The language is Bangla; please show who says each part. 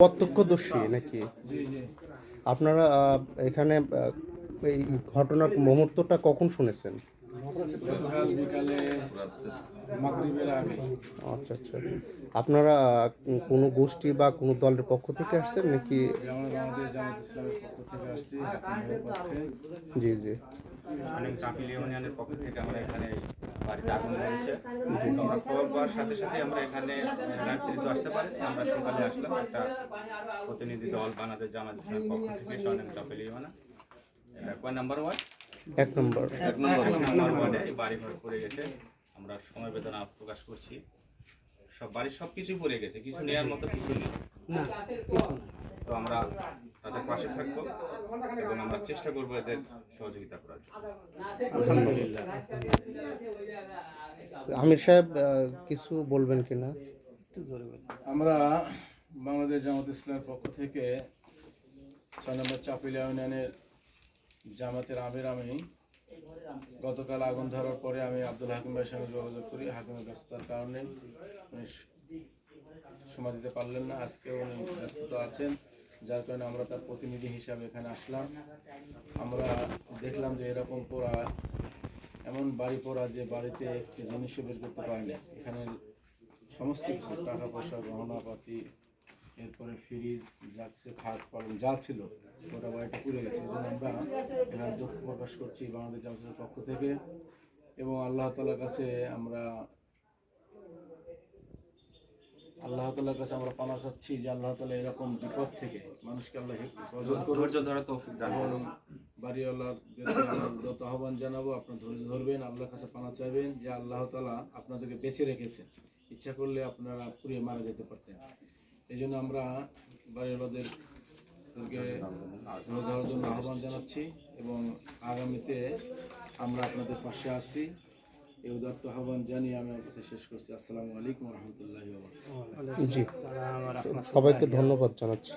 Speaker 1: প্রত্যক্ষদর্শী নাকি? আপনারা এখানে এই ঘটনার মুহূর্তটা কখন শুনেছেন? আচ্ছা আচ্ছা। আপনারা কোনো গোষ্ঠী বা কোনো দলের পক্ষ থেকে আসছেন নাকি? জি জি।
Speaker 2: অনেক চাপিল ইউনিয়নের পক্ষ থেকে আমরা এখানে বাড়িতে আগুন ধরেছে। আমরা খবর পাওয়ার সাথে সাথে আমরা এখানে রাত্রি তো আসতে পারি। আমরা সকালে আসলাম একটা প্রতিনিধি দল বানাদের জামাত ইসলামের পক্ষ থেকে সনেক চাপিল ইউনিয়ন এটা কয় নাম্বার ওয়ার্ড?
Speaker 1: এক নম্বর।
Speaker 2: এক নম্বর নাম্বার ওয়ার্ডে এই বাড়ি ঘর পড়ে গেছে। আমরা সময় বেদনা প্রকাশ করছি। সব বাড়ির সব কিছুই পড়ে গেছে। কিছু নেওয়ার মতো কিছু নেই। তো আমরা তাদের পাশে থাকব এবং আমরা চেষ্টা করব এদের সহযোগিতা করার জন্য।
Speaker 1: আমির সাহেব কিছু বলবেন কিনা
Speaker 3: আমরা বাংলাদেশ জামাত ইসলামের পক্ষ থেকে ছয় নম্বর চাপিলা ইউনিয়নের জামাতের আমির আমি গতকাল আগুন ধরার পরে আমি আব্দুল হাকিম ভাইয়ের সঙ্গে যোগাযোগ করি। হাকিমের ব্যস্ততার কারণে উনি সময় দিতে পারলেন না। আজকে উনি ব্যস্ততা আছেন, যার কারণে আমরা তার প্রতিনিধি হিসাবে এখানে আসলাম। আমরা দেখলাম যে এরকম পোড়া এমন বাড়ি পড়া যে বাড়িতে একটি জিনিসও বের করতে পারেনি। এখানে সমস্ত কিছু টাকা পয়সা গহনাপাতি, এরপরে ফ্রিজ যা কিছু খাট পালন, যা ছিল, গোটা বাড়িটা পুড়ে গেছে। এই আমরা এখানে দুঃখ প্রকাশ করছি বাংলাদেশ জামসের পক্ষ থেকে এবং আল্লাহ তালার কাছে আমরা আল্লাহ তালার কাছে আমরা পানা চাচ্ছি যে আল্লাহ তালা এরকম বিপদ থেকে মানুষকে আল্লাহ
Speaker 2: ধৈর্য ধরা তৌফিক দান করুন।
Speaker 3: যত আহ্বান জানাব আপনার ধৈর্য ধরবেন আল্লাহর কাছে পানা চাইবেন যে আল্লাহ তালা আপনাদেরকে বেঁচে রেখেছেন। ইচ্ছা করলে আপনারা পুড়িয়ে মারা যেতে পারতেন। এই জন্য আমরা বাড়িওয়ালাদেরকে ধৈর্য ধরার জন্য আহ্বান জানাচ্ছি এবং আগামীতে আমরা আপনাদের পাশে আছি। এই উদাত্ত আহ্বান জানিয়ে আমি আমার কথা শেষ করছি। আসসালামু আলাইকুম রহমতুল্লাহ
Speaker 1: জি। সবাইকে ধন্যবাদ জানাচ্ছি।